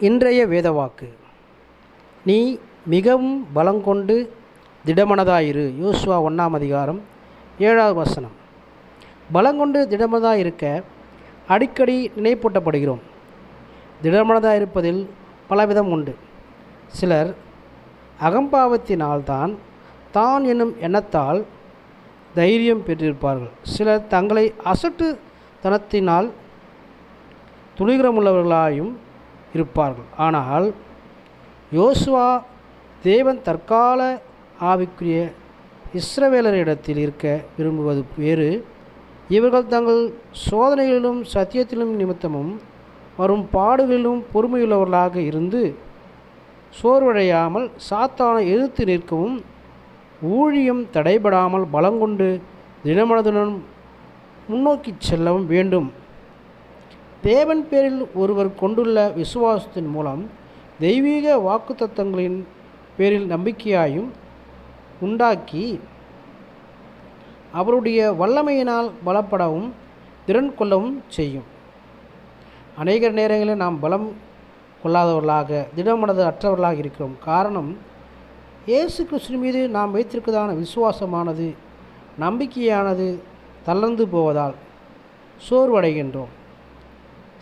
இன்றைய வேதவாக்கு. நீ மிகவும் பலங்கொண்டு திடமனதாயிரு. யோசுவா ஒன்றாம் அதிகாரம் ஏழாவது வசனம். பலங்கொண்டு திடமனதாக இருக்க அடிக்கடி நினைப்பூட்டப்படுகிறோம். திடமனதாக இருப்பதில் பலவிதம் உண்டு. சிலர் அகம்பாவத்தினால்தான் தான் என்னும் எண்ணத்தால் தைரியம் பெற்றிருப்பார்கள். சிலர் தங்களை அசட்டுத்தனத்தினால் துணிகரமுள்ளவர்களாயும் இருப்பார்கள். ஆனால் யோசுவா தேவன் தற்கால ஆவிக்குரிய இஸ்ரவேலரிடத்தில் இருக்க விரும்புவது வேறு. இவர்கள் தங்கள் சோதனைகளிலும் சத்தியத்திலும் நிமித்தமும் வரும் பாடுகளிலும் பொறுமையுள்ளவர்களாக இருந்து சோர்வடையாமல் சாத்தானை எதிர்த்து நிற்கவும் ஊழியம் தடைபடாமல் பலங்கொண்டு தினமனதுடன் முன்னோக்கி செல்லவும் வேண்டும். தேவன் பேரில் ஒருவர் கொண்டுள்ள விசுவாசத்தின் மூலம் தெய்வீக வாக்குத்தத்தங்களின் பேரில் நம்பிக்கையாயும் உண்டாக்கி அவருடைய வல்லமையினால் பலப்படவும் திறன் கொள்ளவும் செய்யும். அநேக நேரங்களில் நாம் பலம் கொள்ளாதவர்களாக திடமனது அற்றவர்களாக இருக்கிறோம். காரணம் இயேசு கிறிஸ்து மீது நாம் வைத்திருக்கதான விசுவாசமானது நம்பிக்கையானது தளர்ந்து போவதால் சோர்வடைகின்றோம்.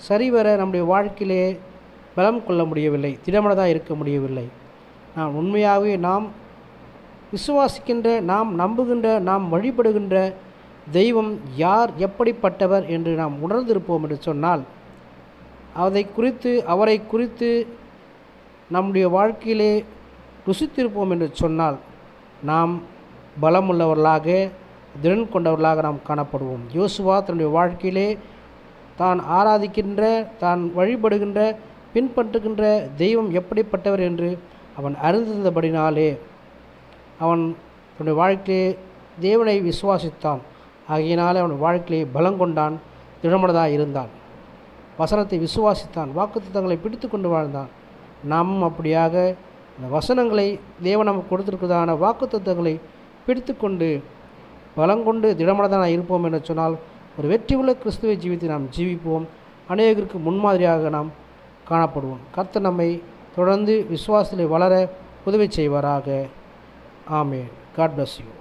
சரிவர நம்முடைய வாழ்க்கையிலே பலம் கொள்ள முடியவில்லை திடமனதாக இருக்க முடியவில்லை. நாம் உண்மையாகவே நாம் விசுவாசிக்கின்ற நாம் நம்புகின்ற நாம் வழிபடுகின்ற தெய்வம் யார் எப்படிப்பட்டவர் என்று நாம் உணர்ந்திருப்போம் என்று சொன்னால் அதை குறித்து அவரை குறித்து நம்முடைய வாழ்க்கையிலே ருசித்திருப்போம் என்று சொன்னால் நாம் பலமுள்ளவர்களாக திறன் கொண்டவர்களாக நாம் காணப்படுவோம். யோசுவா தன்னுடைய வாழ்க்கையிலே தான் ஆராதிக்கின்ற தான் வழிபடுகின்ற பின்பற்றுகின்ற தெய்வம் எப்படிப்பட்டவர் என்று அவன் அறிந்திருந்தபடினாலே அவன் தன்னுடைய வாழ்க்கையிலே தேவனை விசுவாசித்தான். ஆகையினாலே அவன் வாழ்க்கையிலே பலங்கொண்டான் திடமனதாக இருந்தான். வசனத்தை விசுவாசித்தான் வாக்குத்தத்தங்களை பிடித்து கொண்டு வாழ்ந்தான். நாம் அப்படியாக இந்த வசனங்களை தேவன் நமக்கு கொடுத்திருக்கிறதான வாக்குத்தத்தங்களை பிடித்து கொண்டு பலங்கொண்டு திடமனதான இருப்போம் என்று சொன்னால் ஒரு வெற்றியுள்ள கிறிஸ்துவை ஜீவித்து நாம் ஜீவிப்போம். அநேகருக்கு முன்மாதிரியாக நாம் காணப்படுவோம். கர்த்தர் நம்மை தொடர்ந்து விசுவாசத்தில் வளர உதவி செய்வாராக. ஆமே காட் பிளஸ் யூ